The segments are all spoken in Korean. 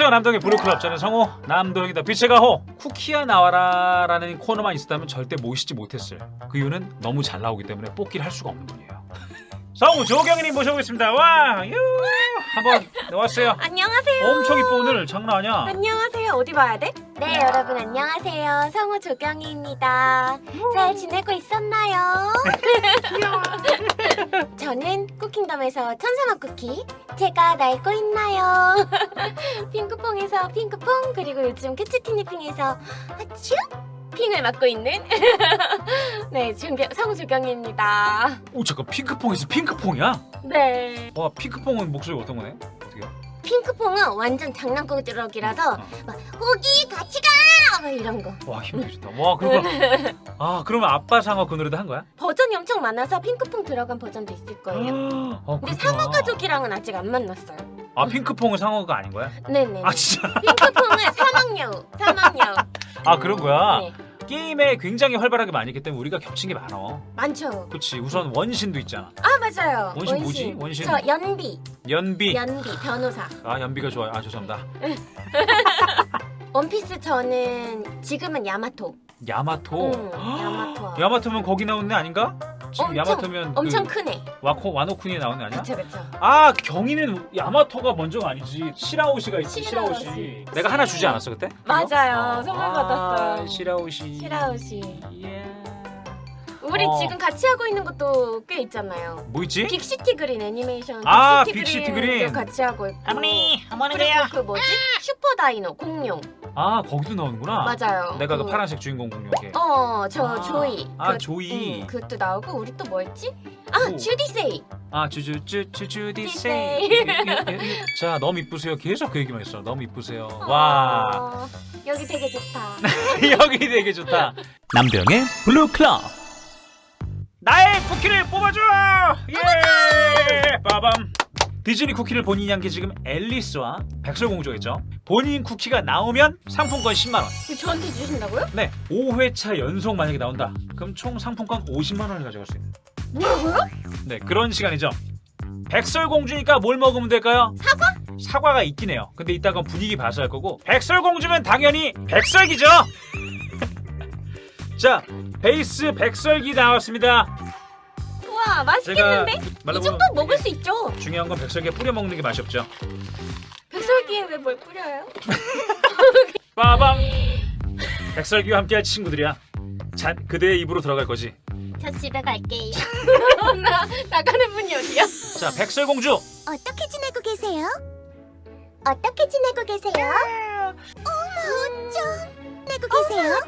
안녕하세요. 남동의 브루클럽 저는 성호 남동이다 빛의 가호 쿠키야 나와라 라는 코너만 있었다면 절대 모시지 못했을. 그 이유는 너무 잘 나오기 때문에 뽑기를 할 수가 없는 분이에요. 성우 조경님 모셔보겠습니다. 와 유, 한번 나왔어요 안녕하세요. 엄청 이뻐 오늘 장난 아니야 안녕하세요. 어디 봐야 돼? 네, 여러분 안녕하세요. 성우 조경희입니다. 잘 지내고 있었나요? 저는 쿠킹덤에서 천사맛 쿠키. 제가 날고 있나요? 핑크퐁에서 핑크퐁 그리고 요즘 캐치티니핑에서 아츄 핑을 맡고 있는 네 조경, 성우 조경희입니다. 오 잠깐 핑크퐁에서 핑크퐁이야? 네. 와 핑크퐁은 목소리 어떤 거네? 어떻게 핑크퐁은 완전 장난꾸러기라서 어. 막 호기 같이 가! 막 이런 거. 와 힘이 좋다 와 그러고 아 그러면 아빠 상어 그 노래도 한 거야? 버전이 엄청 많아서 핑크퐁 들어간 버전도 있을 거예요. 어, 근데 그렇구나. 상어 가족이랑은 아직 안 만났어요. 아 핑크퐁은 상어가 아닌 거야? 네네. 아 진짜 핑크퐁은 사막여우, 사막여우. 아 그런 거야? 네, 게임에 굉장히 활발하게 많이 있기 때문에 우리가 겹친 게 많아 많죠. 그치 우선 원신도 있잖아 아 맞아요. 원신 뭐지? 원신? 저 연비, 연비 연비 변호사. 아 연비가 좋아요 아 죄송합니다 원피스 저는 지금은 야마토. 야마토 응, 야마토. 야마토면 거기 나오는 애 아닌가? 지금 엄청, 야마토면 엄청 그 크네. 와코 와노쿤이 나오는 애 아니야? 그쵸 그쵸. 아 경이는 야마토가 먼저가 아니지 시라오시가 있지 시라오시. 시라오시 내가 하나 주지 않았어 그때? 맞아요. 어. 선물 아, 받았어요. 시라오시 시라오시. 예. 우리 어. 지금 같이 하고 있는 것도 꽤 있잖아요. 뭐 있지? 빅시티 그린 애니메이션 아, 빅시티, 그린도 그린. 같이 하고 있고 할머니 뭐 하는 그리고 그 뭐지 슈퍼 다이노 공룡 아 거기도 나오는구나. 맞아요. 내가 그 그- 파란색 주인공 공룡에. 어 저 아. 조이. 아 그- 조이. 응, 그것도 나오고 우리 또 뭐였지? 아 오. 주디세이. 아 주주주주주디세이. 디세이. 자 너무 이쁘세요. 계속 그 얘기만 했어. 너무 이쁘세요. 와. 어, 여기 되게 좋다. 여기 되게 좋다. 남병의 블루 클럽. 나의 쿠키를 뽑아줘! 예! 빠밤 디즈니 쿠키를 본인이 한 게 지금 앨리스와 백설공주겠죠? 본인 쿠키가 나오면 상품권 10만원. 이거 저한테 주신다고요? 네 5회차 연속 만약에 나온다. 그럼 총 상품권 50만 원을 가져갈 수 있는. 뭐라고요? 네 그런 시간이죠. 백설공주니까 뭘 먹으면 될까요? 사과? 사과가 있긴 해요. 근데 이따가 분위기 봐서 할 거고. 백설공주면 당연히 백설기죠. 자 베이스 백설기 나왔습니다 우와 맛있겠는데? 이 말로 정도 먹을 수 있죠. 중요한 건 백설기에 뿌려 먹는 게 맛이 없죠. 백설기에 왜 뭘 뿌려요? 빠밤! 백설기와 함께할 친구들이야. 자, 그대의 입으로 들어갈 거지. 저 집에 갈게요. 나 나가는 분이 어디야? 자 백설공주! 어떻게 지내고 계세요? 어떻게 지내고 계세요? 어머, 좀 지내고 계세요?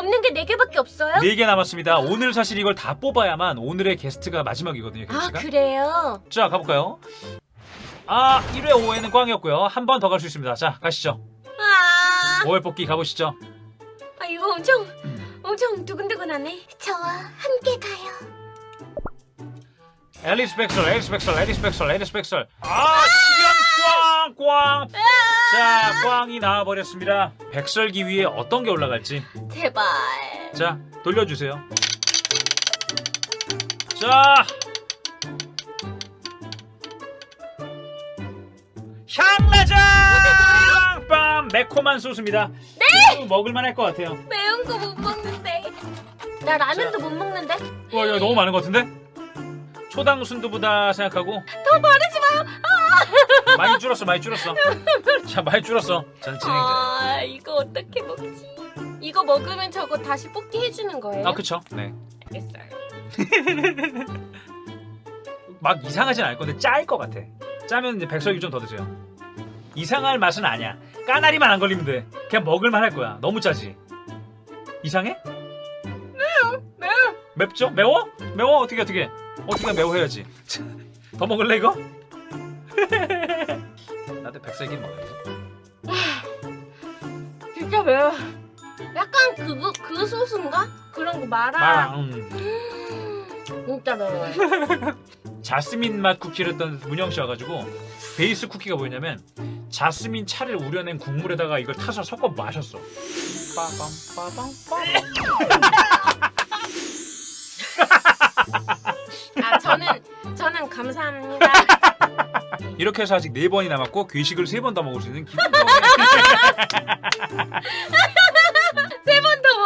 좀 없는 게 네 개밖에 없어요? 네 개 남았습니다. 오늘 사실 이걸 다 뽑아야만 오늘의 게스트가 마지막이거든요 아 게스트가. 그래요? 자 가볼까요? 아 1회 5회는 꽝이었고요. 한 번 더 갈 수 있습니다. 자 가시죠. 아, 5회 뽑기 가보시죠. 아 이거 엄청 엄청 두근두근하네. 저와 함께 가요. 앨리스 백설 앨리스 백설 앨리스 백설 앨리스 백설. 아 시간 꽝 꽝. 자 꽝이 나와버렸습니다. 백설기 위에 어떤 게 올라갈지 제발. 자 돌려주세요. 자. 향라장 빰 매콤한 소스입니다. 네! 먹을만 할 것 같아요. 매운 거 못 먹는데. 나 라면도 못 먹는데. 와 이거 너무 많은 것 같은데? 초당 순두부다 생각하고. 더 바르지 마요. 많이 줄었어 많이 줄었어. 자 많이 줄었어. 전 진행자. 아 이거 어떻게 먹지? 이거 먹으면 저거 다시 뽑기 해주는 거예요? 아 그쵸 네 알겠어요. 막 이상하진 않을 건데 짤 것 같아. 짜면 이제 백설기 좀 더 드세요. 이상할 맛은 아니야. 까나리만 안 걸리면 돼. 그냥 먹을만 할 거야. 너무 짜지. 이상해? 매워. 맵죠? 매워? 매워? 어떻게 어떻게? 어떻게 매워 해야지. 더 먹을래 이거? 나도 백설기 먹어야지. 진짜 매워. 약간 그거 그 소스인가? 그런 거 마라. 아, 음. 진짜 매워 요. 자스민 맛 쿠키를 했던 문영 씨 와가지고 베이스 쿠키가 뭐였냐면 자스민 차를 우려낸 국물에다가 이걸 타서 섞어 마셨어. 빠밤 빠밤 아 저는 저는 감사합니다. 이렇게 해서 아직 네 번이 남았고 괴식을 세 번 더 먹을 수 있는 기분 좋은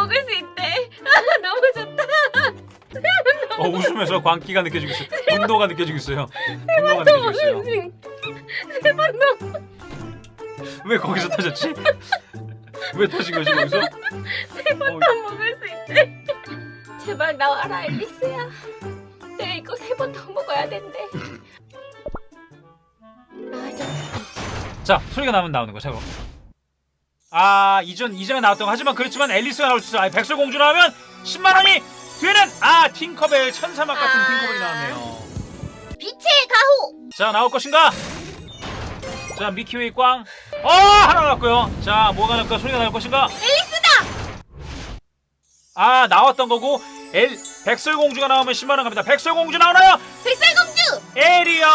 먹을 수 있대. 너무 좋다. 어, 웃으면서 광기가 느껴지고 있어요. 분노가 느껴지고 있어요. 분노가 느껴지고 있어요. 세번 더. 왜 거기서 터졌지? 왜 터진 거지 거기서? 어, 더 먹을 수 있대. 제발 나와라 앨리스야. 내가 이거 세 번 더 먹어야 된대. 맞아. 자 소리가 나면 나오는 거 새거. 아 이전 이전에 나왔던 거 하지만 그렇지만 앨리스가 나올 수 있어. 아니, 백설공주 나오면 10만 원이 되는 아 팅커벨 천사막 같은 아. 팅커벨이 나왔네요. 빛의 가호. 자 나올 것인가? 자 미키웨이 꽝. 어 하나 나왔고요. 자 뭐가 나올까 소리가 나올 것인가? 앨리스다. 아 나왔던 거고 엘 백설공주가 나오면 10만 원 갑니다. 백설공주 나오나요? 백설공주. 에리얼.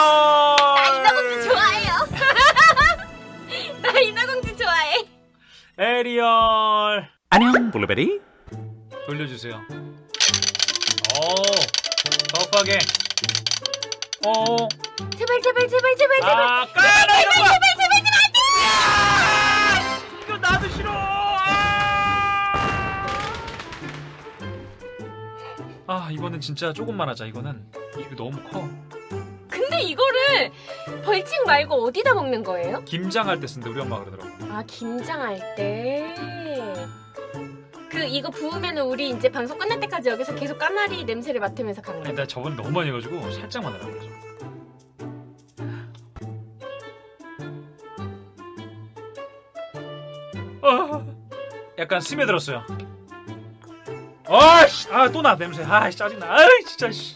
에리얼. 안녕 블루베리. 돌려주세요. 오 덕하게. 오. 제발 제발 제발 제발 제발. 아 까라 이런 거. 제발 제발 제발 안 돼. 이거 나도 싫어. 아! 아 이거는 진짜 조금만 하자 이거는 이거 너무 커 근데 이거를 벌칙 말고 어디다 먹는 거예요? 김장할 때 쓴다 우리 엄마가 그러더라고 아 김장할 때. 그 이거 부으면은 우리 이제 방송 끝날 때까지 여기서 계속 까나리 냄새를 맡으면서 가는 아니 거야. 나 저번에 너무 많이 해가지고 살짝만 하라고 그래서 아, 약간 스며들었어요 아씨 아또 나 냄새 아이 짜증나 아이 진짜 씨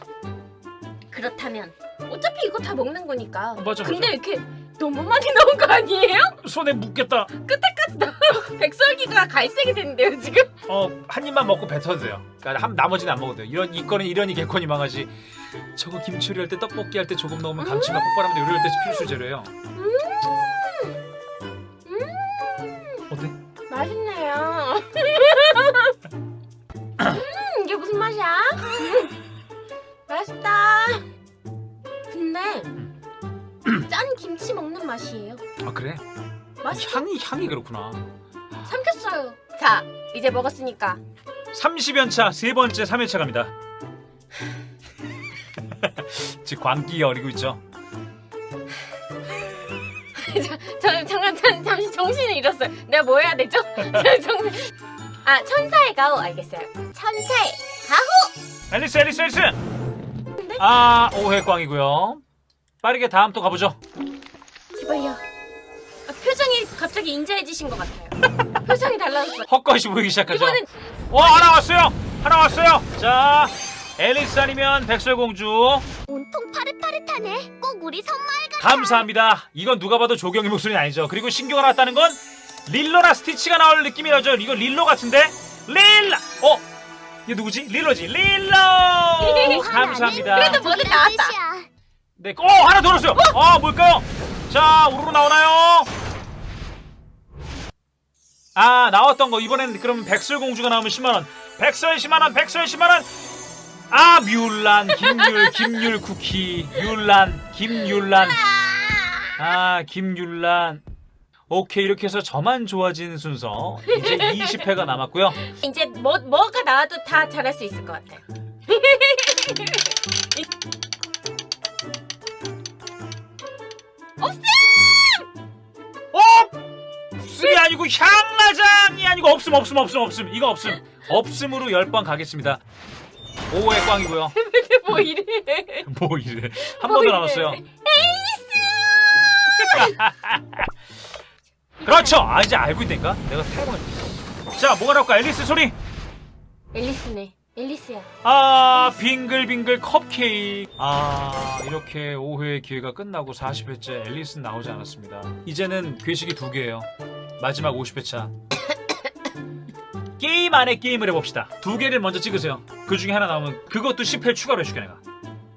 그렇다면 어차피 이거 다 먹는 거니까. 맞아, 근데 맞아. 이렇게 너무 많이 넣은 거 아니에요? 손에 묻겠다 끝에까지 넣어. 백설기가 갈색이 됐는데요 지금. 어 한 입만 먹고 뱉어도 돼요 그러니까 한 나머지는 안 먹어도 돼요 이런 이거는 이러니 개코니 망하지 저거 김치 요리할 때 떡볶이 할 때 조금 넣으면 감칠맛 폭발하는데 요리할 때 필수 재료예요 어 맛이에요. 아 그래? 맛있어. 향이 향이 그렇구나 삼켰어요. 자, 이제 먹었으니까 30연차 세 번째 3회차 갑니다 지금 광기가 어리고 있죠 저 잠깐 잠, 잠시 정신을 잃었어요. 내가 뭐 해야 되죠? 저 정신- 아 천사의 가호 알겠어요. 천사의 가호. 앨리스 앨리스 앨리스 아 5회 꽝이고요 빠르게 다음 또 가보죠 갑자기 인자해지신 것 같아요. 표정이 달라졌어요. 헛것이 보이기 시작하죠 이번엔 어 하나 왔어요 하나 왔어요 자 앨리스 아니면 백설공주 온통 파릇파릇하네. 꼭 우리 선물 감사합니다 이건 누가 봐도 조경이 목소리는 아니죠 그리고 신규가 나왔다는 건 릴로나 스티치가 나올 느낌이 나죠 이거 릴로 같은데 릴라 어? 이게 누구지? 릴로지 릴로 감사합니다 그래도 뭐든 나왔다. 네, 어 하나 더 넣었어요. 아 뭘까요? 자 우르르 나오나요? 아 나왔던 거 이번엔 그럼 백설공주가 나오면 10만 원. 백설 10만 원, 백설 10만 원. 아 뮬란, 김율, 김율 쿠키, 율란, 김율란. 아 김율란. 오케이 이렇게 해서 저만 좋아진 순서 이제 20회가 남았고요. 이제 뭐 뭐가 나와도 다 잘할 수 있을 것 같아 없음이 아니고 향라장이 아니고 없음 없음 없음 없음. 이거 없음. 없음으로 10번 가겠습니다. 5회 꽝이고요. 뭐 이래? 뭐 이래. 한 뭐번더 이래? 남았어요. 그렇죠. 아 이제 알고 있다니까? 내가 탈모가 자 뭐가 나올까? 앨리스 소리. 앨리스네. 앨리스야. 아 빙글빙글 컵케이크. 아 이렇게 5회의 기회가 끝나고 40회째 앨리스는 나오지 않았습니다. 이제는 괴식이 두 개예요 마지막 50회차 게임 안에 게임을 해봅시다 두 개를 먼저 찍으세요 그 중에 하나 나오면 그것도 10회 추가로 해줄게 내가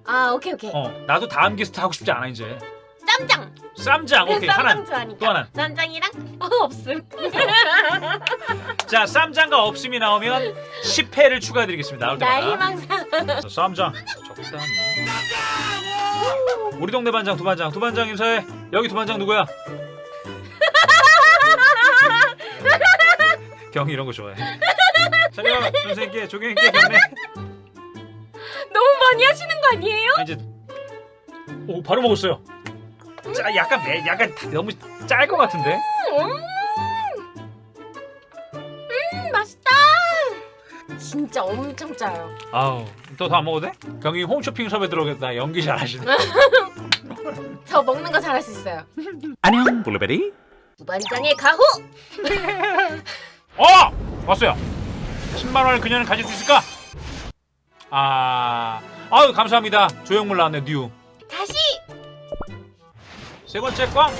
아 오케이 오케이. 어 나도 다음 게스트 하고 싶지 않아 이제 쌈장. 쌈장 오케이 쌈장 하나 좋아하니까. 또 하나. 쌈장이랑 어 없음. 자 쌈장과 없음이 나오면 10회를 추가해드리겠습니다 나올 나의 때마다 희망사. 자, 쌈장 적당히 우리 동네 반장 두 반장 두 반장 인사해 여기 두 반장 누구야? 경이 이런 거 좋아해 차려 선생님께 조경님께 경례 너무 많이 하시는 거 아니에요? 아, 이제 오 바로 먹었어요 짜 약간 매 약간 너무 짤 것 같은데 음, 음 맛있다. 진짜 엄청 짜요. 아우 또 다 안 먹어도 돼? 경이 홈쇼핑 숍에 들어오겠다 연기 잘하시네 저 먹는 거 잘할 수 있어요. 안녕 블루베리 무반장의 가호. 어! 왔어요 10만 원을 그녀는 가질 수 있을까? 아 아유 감사합니다 조형물 나왔네 뉴 다시. 세 번째 꽝!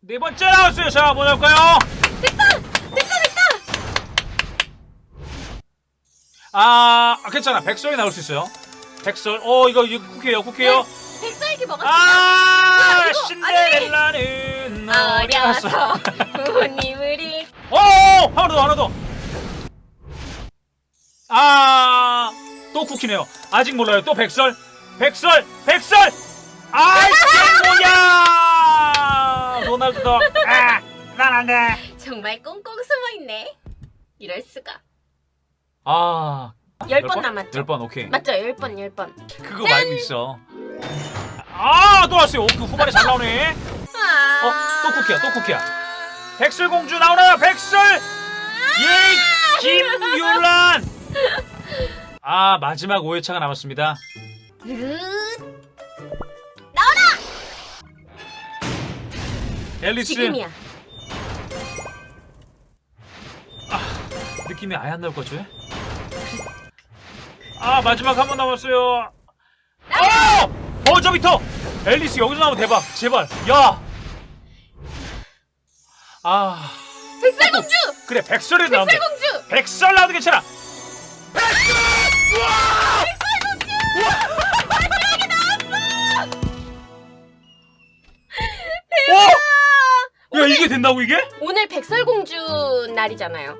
네 번째 나왔어요! 자, 뭐 나올까요? 됐다. 됐다. 됐다. 아, 아, 괜찮아. 백설이 나올 수 있어요. 백설. 어, 이거, 이거 쿠키예요 쿠키예요 백설기 먹었어. 아, 이거, 신데렐라는 어려서 부모님을 잃. 어, 하나 더, 하나 더. 아, 또 쿠키네요. 아직 몰라요. 또 백설. 백설, 백설! 아, 이게 뭐야! 도날드 덕. 아, 난안 돼. 정말 꽁꽁 숨어 있네. 이럴 수가. 아, 열 번 남았죠. 열 번, 오케이. 맞죠? 열 번, 열 번. 그거 말고 있어. 아, 또 왔어요. 오, 그 후반에 잘 나오네. 아. 어, 또 쿠키야, 또 쿠키야. 백설 공주 나오나요? 백설! 예, 김율란! 아, 마지막 5회차가 남았습니다. 르. 앨리스 지금이야. 느낌이 아예 안 나올 것 같죠? 아, 마지막 한 번 남았어요. 어! 버저비터! 앨리스 여기서 나오면 대박. 제발. 야! 아, 백설공주. 그래, 백설이 나오면 돼. 백설공주. 백설 나와도 괜찮아. 백설! 우와! 와! 야 이게 된다고 이게? 야 오늘 백설공주 날이잖아요.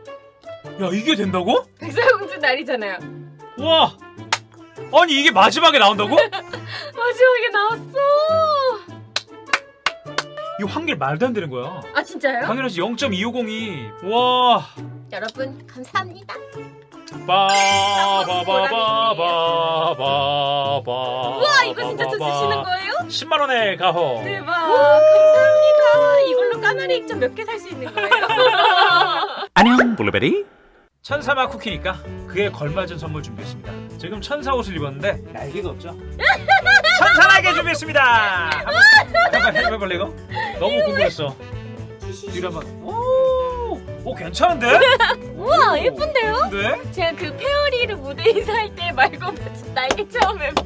이게 된다고? 백설공주 날이잖아요. 와! 아니 이게 마지막에 나온다고? 마지막에 나왔어. 이 확률 말도 안 되는 거야. 아 진짜요? 당연하지 0.250이 와 여러분 감사합니다. 빠바바바바바바 우와 이거 진짜 저 쓰시는 거예요? 10만 원의 가호. 대박 감사합니다. 이걸로 까나리 액젓 몇 개 살 수 있는 거예요? 안녕 블루베리 천사마 쿠키니까 그에 걸맞은 선물 준비했습니다 지금 천사 옷을 입었는데 날개가 없죠 날개 준비했습니다 한번 한번 해볼래 이거? 너무 궁금했어 뒤로 한번 오, 오 괜찮은데? 우와 예쁜데요? 근데? 제가 그 페어리를 무대 인사할 때 말고 날개 처음 해봐.